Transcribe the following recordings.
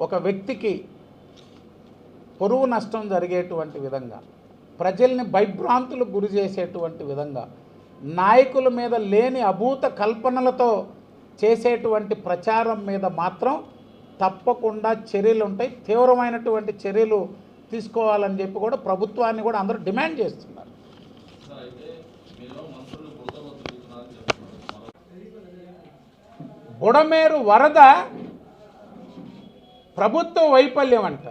ఒక వ్యక్తికి పొరుగు నష్టం జరిగేటువంటి విధంగా ప్రజల్ని భయభ్రాంతులకు గురి చేసేటువంటి విధంగా నాయకుల మీద లేని అభూత కల్పనలతో చేసేటువంటి ప్రచారం మీద మాత్రం తప్పకుండా చర్యలు ఉంటాయి. తీవ్రమైనటువంటి చర్యలు తీసుకోవాలని చెప్పి కూడా ప్రభుత్వాన్ని కూడా అందరూ డిమాండ్ చేస్తున్నారు. బుడమేరు వరద ప్రభుత్వ వైఫల్యం అంట.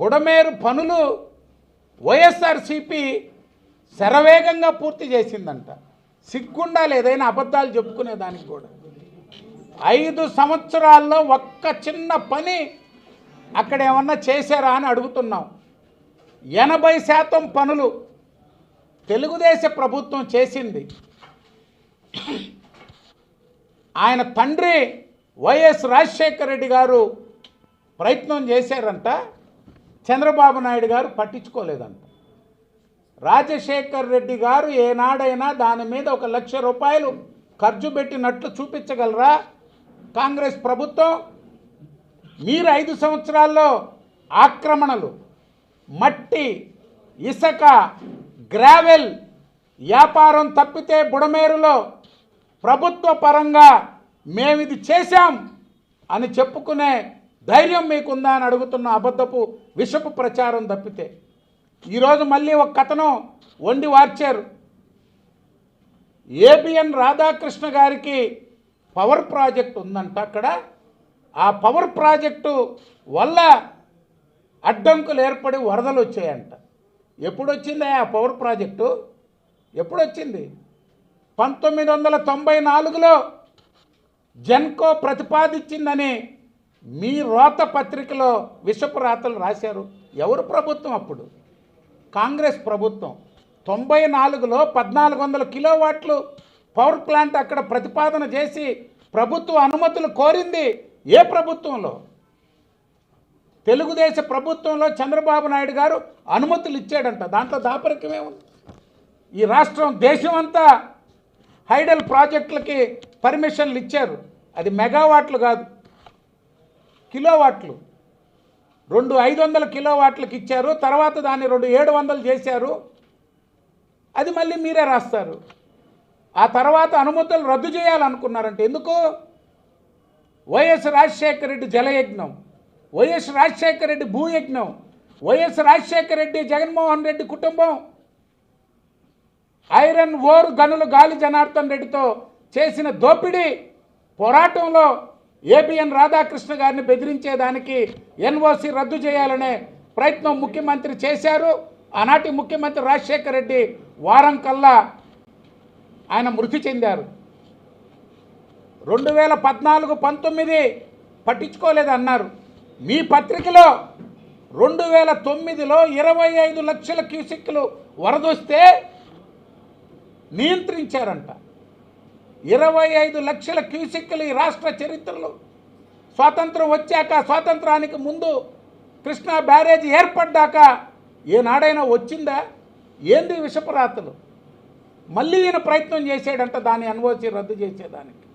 బుడమేరు పనులు వైఎస్ఆర్సిపి శరవేగంగా పూర్తి చేసిందంట. సిగ్గుండాలి ఏదైనా అబద్ధాలు చెప్పుకునే దానికి కూడా. ఐదు సంవత్సరాల్లో ఒక్క చిన్న పని అక్కడ ఏమన్నా చేశారా అని అడుగుతున్నాం. ఎనభై శాతం పనులు తెలుగుదేశ ప్రభుత్వం చేసింది. ఆయన తండ్రి వైఎస్ రాజశేఖర రెడ్డి గారు ప్రయత్నం చేశారంట చంద్రబాబు నాయుడు గారు పట్టించుకోలేదంట. రాజశేఖర్ రెడ్డి గారు ఏనాడైనా దాని మీద ఒక లక్ష రూపాయలు ఖర్చు పెట్టినట్లు చూపించగలరా? కాంగ్రెస్ ప్రభుత్వం మీరు ఐదు సంవత్సరాల్లో ఆక్రమణలు మట్టి ఇసక గ్రావెల్ వ్యాపారం తప్పితే బుడమేరులో ప్రభుత్వ పరంగా మేమిది చేశాం అని చెప్పుకునే ధైర్యం మీకుందా అని అడుగుతున్న అబద్ధపు విషపు ప్రచారం తప్పితే. ఈరోజు మళ్ళీ ఒక కథనం వండి వార్చారు. ఏబిఎన్ రాధాకృష్ణ గారికి పవర్ ప్రాజెక్ట్ ఉందంట అక్కడ. ఆ పవర్ ప్రాజెక్టు వల్ల అడ్డంకులు ఏర్పడి వరదలు వచ్చాయంట. ఎప్పుడు వచ్చింది ఆ పవర్ ప్రాజెక్టు? ఎప్పుడు వచ్చింది పంతొమ్మిది వందల తొంభై నాలుగులో జెన్కో ప్రతిపాదించిందని మీ రోత పత్రికలో విషపు రాతలు రాశారు. ఎవరు ప్రభుత్వం అప్పుడు? కాంగ్రెస్ ప్రభుత్వం. తొంభై నాలుగులో పద్నాలుగు వందల కిలోవాట్లు పవర్ ప్లాంట్ అక్కడ ప్రతిపాదన చేసి ప్రభుత్వ అనుమతులు కోరింది ఏ ప్రభుత్వంలో? తెలుగుదేశ ప్రభుత్వంలో చంద్రబాబు నాయుడు గారు అనుమతులు ఇచ్చాడంట. దాంట్లో దాపరికమే ఉంది ఈ రాష్ట్రం దేశం అంతా హైడల్ ప్రాజెక్టులకి పర్మిషన్లు ఇచ్చారు. అది మెగావాట్లు కాదు. కిలోవాట్లు. రెండు ఐదు వందల కిలోవాట్లకు ఇచ్చారు. తర్వాత దాన్ని రెండు ఏడు వందలు చేశారు. అది మళ్ళీ మీరే రాస్తారు. ఆ తర్వాత అనుమతులు రద్దు చేయాలనుకున్నారంటే ఎందుకు? వైఎస్ రాజశేఖర రెడ్డి జలయజ్ఞం. వైఎస్ రాజశేఖర రెడ్డి భూయజ్ఞం. వైఎస్ రాజశేఖర రెడ్డి జగన్మోహన్ రెడ్డి కుటుంబం. ఐరన్ ఓర్ గనులు గాలి జనార్దన్ రెడ్డితో చేసిన దోపిడీ పోరాటంలో ఏబిఎన్ రాధాకృష్ణ గారిని బెదిరించేదానికి ఎన్ఓసి రద్దు చేయాలనే ప్రయత్నం ముఖ్యమంత్రి చేశారు. ఆనాటి ముఖ్యమంత్రి రాజశేఖర రెడ్డి వారం కల్లా ఆయన మృతి చెందారు. రెండు వేల పద్నాలుగు పంతొమ్మిది పట్టించుకోలేదన్నారు. మీ పత్రికలో రెండు వేల తొమ్మిదిలో ఇరవై ఐదు లక్షల క్యూసిక్లు వరదొస్తే నియంత్రించారంట. ఇరవై ఐదు లక్షల క్యూసిక్లు ఈ రాష్ట్ర చరిత్రలో. స్వాతంత్రం వచ్చాక స్వాతంత్రానికి ముందు కృష్ణా బ్యారేజ్ ఏర్పడ్డాక ఏనాడైనా వచ్చిందా? ఏంది విషపరాతలు? మళ్ళీ ఈయన ప్రయత్నం చేసాడంట దాన్ని అనుభవించి రద్దు చేసేదానికి.